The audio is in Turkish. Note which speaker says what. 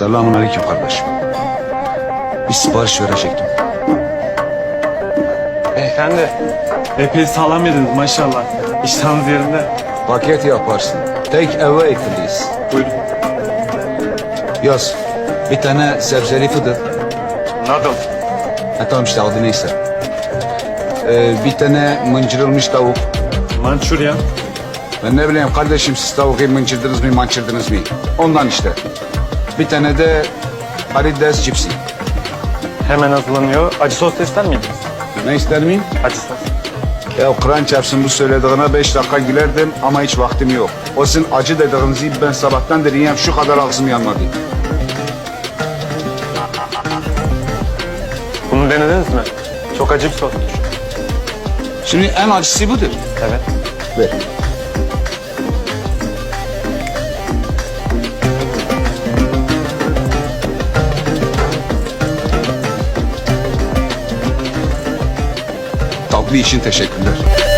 Speaker 1: Selamun aleyküm kardeşim. Bir sipariş verecektim.
Speaker 2: Beyefendi. Epey sağlam yediniz maşallah. İştahınız yerinde.
Speaker 1: Paket yaparsın. Take away please.
Speaker 2: Buyurun.
Speaker 1: Yaz. Bir tane sebzeli fıdır.
Speaker 2: Nadal.
Speaker 1: Ha tamam işte adı neyse. Ee, bir tane mıncırılmış tavuk.
Speaker 2: Mançurya.
Speaker 1: Ben ne bileyim kardeşim siz tavuğu mıncırdınız mı mançırdınız mı? Ondan işte. Bir tane de karides cipsi.
Speaker 2: Hemen hazırlanıyor. Acı sos da ister miydiniz?
Speaker 1: Ne ister miyim?
Speaker 2: Acı sos.
Speaker 1: Ya Kur'an çarpsın bu söylediğine beş dakika gülerdim ama hiç vaktim yok. O sizin acı dediğinizi ben sabahtan yiyem şu kadar ağzım yanmadı.
Speaker 2: Bunu denediniz mi? Çok acı bir sostur.
Speaker 1: Şimdi en acısı budur.
Speaker 2: Evet.
Speaker 1: Ver. İçin teşekkürler.